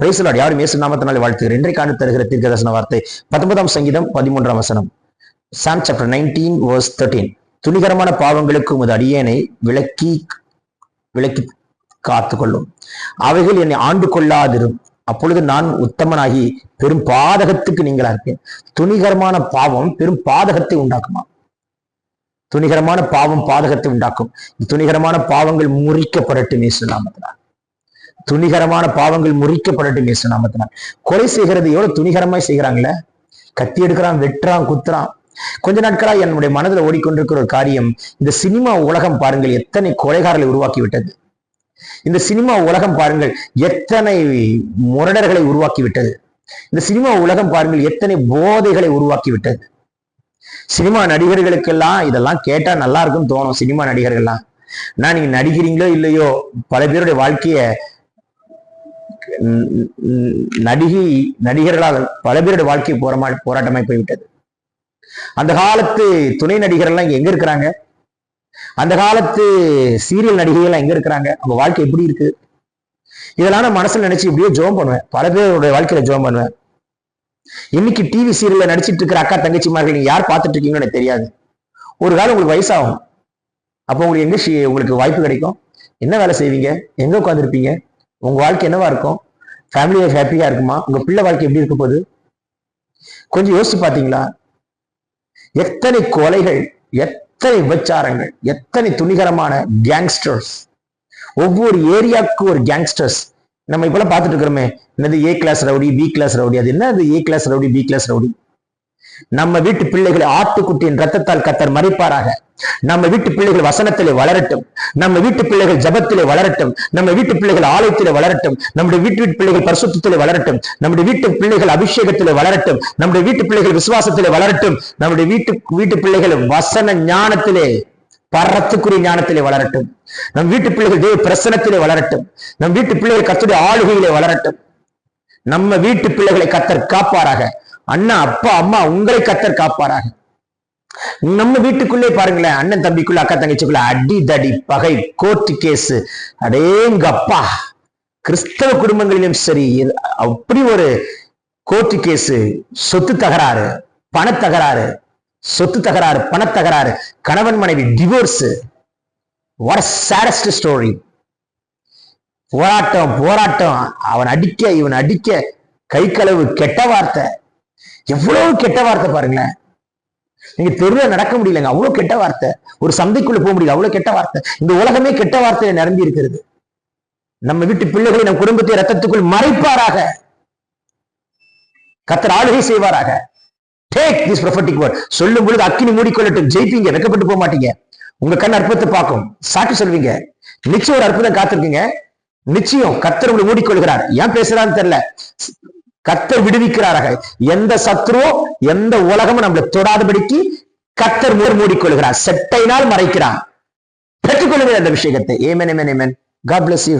பிரைசலாட் யாரும் இயேசு நாமத்தினாலே வாழ்த்துகிறேன். இன்றைக்கான தருகிற தீர்க்கதர்சன வார்த்தை பத்தொன்பதாம் சங்கீதம் பதிமூன்றாம் வசனம். Psalm chapter nineteen verse thirteen துணிகரமான பாவங்களுக்கு உமது அடியேனை விளக்கி விளக்கி காத்துக்கொள்ளும். அவைகள் என்னை ஆண்டு கொள்ளாதிரும். அப்பொழுது நான் உத்தமனாகி பெரும் பாதகத்துக்கு நீங்களா இருப்பேன். துணிகரமான பாவம் பெரும் பாதகத்தை உண்டாக்குமா? துணிகரமான பாவம் பாதகத்தை உண்டாக்கும். துணிகரமான பாவங்கள் முறிக்கப்படட்டும் இயேசு நாமத்தினால். துணிகரமான பாவங்கள் முறிக்கப்படட்டும் இயேசு நாமத்தினால். கொலை செய்கிறது எவ்வளவு துணிகரமாய் செய்கிறாங்களே? கத்தி எடுக்கிறான் வெட்டுறான் குத்துறான். கொஞ்ச நாட்களா என்னுடைய மனதில் ஓடிக்கொண்டிருக்கிற ஒரு காரியம் இந்த சினிமா உலகம் பாருங்கள் எத்தனை கொலைகாரர்களை உருவாக்கி விட்டது இந்த சினிமா உலகம் பாருங்கள் எத்தனை முரடர்களை உருவாக்கி விட்டது இந்த சினிமா உலகம் பாருங்கள் எத்தனை போதைகளை உருவாக்கி விட்டது சினிமா நடிகர்களுக்கெல்லாம் இதெல்லாம் கேட்டா நல்லா இருக்கும்னு தோணும் சினிமா நடிகர்கள்லாம். நான் நீங்க நடிக்கிறீங்களோ இல்லையோ பல பேருடைய வாழ்க்கைய நடிகை நடிகர்களால் பல பேருடைய வாழ்க்கை போராமா போராட்டமாய் போய்விட்டது. அந்த காலத்து துணை நடிகர்கள்லாம் இங்க எங்க இருக்கிறாங்க? அந்த காலத்து சீரியல் நடிகைகள்லாம் எங்க இருக்கிறாங்க? அவங்க வாழ்க்கை எப்படி இருக்கு? இதெல்லாம் நான் மனசுல நினைச்சு இப்படியே ஜோம் பண்ணுவேன். பல பேருடைய வாழ்க்கையில ஜோம் பண்ணுவேன். இன்னைக்கு டிவி சீரியல்ல நடிச்சிட்டு இருக்கிற அக்கா தங்கச்சிமார்கள் நீங்க யார் பார்த்துட்டு இருக்கீங்கன்னு எனக்கு தெரியாது. ஒரு காலம் உங்களுக்கு வயசாகும். அப்போ உங்களுக்கு எங்க உங்களுக்கு வாய்ப்பு கிடைக்கும்? என்ன வேலை செய்வீங்க? எங்க உட்காந்துருப்பீங்க உங்க வாழ்க்கை என்னவா இருக்கும்? ஃபேமிலி லைஃப் ஹாப்பியா இருக்குமா? உங்க பிள்ளை வாழ்க்கை எப்படி இருக்க போகுது? கொஞ்சம் யோசிச்சு பாத்தீங்களா எத்தனை கொலைகள் எத்தனை விபச்சாரங்கள் எத்தனை துணிகரமான கேங்ஸ்டர்ஸ் ஒவ்வொரு ஏரியாவுக்கு ஒரு கேங்ஸ்டர்ஸ் நம்ம இப்பெல்லாம் பார்த்துட்டு இருக்கிறோமே. என்னது A class rowdy B class rowdy அது என்ன அது A class rowdy B class rowdy? நம்ம வீட்டு பிள்ளைகளை ஆட்டுக்குட்டியின் ரத்தத்தால் கத்தர் மறைப்பாராக. நம்ம வீட்டு பிள்ளைகள் வசனத்திலே வளரட்டும். நம்ம வீட்டு பிள்ளைகள் ஜபத்திலே வளரட்டும். நம்ம வீட்டு பிள்ளைகள் ஆலயத்திலே வளரட்டும். நம்முடைய வீட்டு வீட்டு பிள்ளைகள் பரிசுத்திலே வளரட்டும். நம்முடைய வீட்டு பிள்ளைகள் அபிஷேகத்திலே வளரட்டும். நம்முடைய வீட்டு பிள்ளைகள் விசுவாசத்திலே வளரட்டும். நம்முடைய வீட்டு வீட்டு பிள்ளைகள் வசன ஞானத்திலே பரத்துக்குரிய ஞானத்திலே வளரட்டும். நம் வீட்டு பிள்ளைகள் தேவ பிரசனத்திலே வளரட்டும். நம் வீட்டு பிள்ளைகள் கத்துடைய ஆளுகையிலே வளரட்டும். நம்ம வீட்டு பிள்ளைகளை கத்தர் காப்பாராக. அண்ணா அப்பா அம்மா உங்களை கத்தர் காப்பாராக. நம்ம வீட்டுக்குள்ளே பாருங்களேன் அண்ணன் தம்பிக்குள்ள அக்கா தங்கச்சிக்குள்ள அடி தடி பகை கோர்ட்டு கேஸ் அடேங்க அப்பா கிறிஸ்தவ குடும்பங்களிலும் சரி அப்படி ஒரு கோர்ட்டு கேஸ் சொத்து தகராறு பணத்தகராறு சொத்து தகராறு பணத்தகராறு கணவன் மனைவி டிவோர்ஸ் வாட் சேடஸ்ட் ஸ்டோரி போராட்டம் போராட்டம் அவன் அடிக்க இவன் அடிக்க கை களவு கெட்ட வார்த்தை. எவ்வளவு கெட்ட வார்த்தை பாருங்களேன். நீங்க தெருவில் நடக்க முடியலங்க. அவ்வளவு கெட்ட வார்த்தை. ஒரு சந்தைக்குள்ள போக முடியல. அவ்வளவு கெட்ட வார்த்தை. இந்த உலகமே கெட்ட வார்த்தையில நிரம்பி இருக்கிறது. நம்ம வீட்டு பிள்ளைகளை நம் குடும்பத்தை ரத்தத்துக்குள் மறைப்பாராக. கத்தர் ஆளுகை செய்வாராக. டேக் திஸ் ப்ரொஃபட்டிக் வேர்ட் சொல்லும் பொழுது அக்கினி மூடிக்கொள்ளட்டும். ஜெயிப்பீங்க. வெக்கப்பட்டு போக மாட்டீங்க. உங்க கண் அற்புதத்தை பார்க்கும். சாட்சி சொல்வீங்க. நிச்சயம் ஒரு அற்புதம் காத்திருக்கீங்க. நிச்சயம் கத்தர் உங்களை மூடிக்கொள்கிறார். ஏன் பேசுறான்னு தெரியல. கத்தர் விடுவிக்கிறார்கள் எந்த சத்ருவோ எந்த உலகமும் நம்மளை தொடாதபடிக்கு கத்தர் மூடி மூடிக்கொள்கிறார். செட்டையினால் மறைக்கிறார். பெற்றுக்கொள்ளுங்கள் அந்த விஷயத்தை amen amen amen God bless you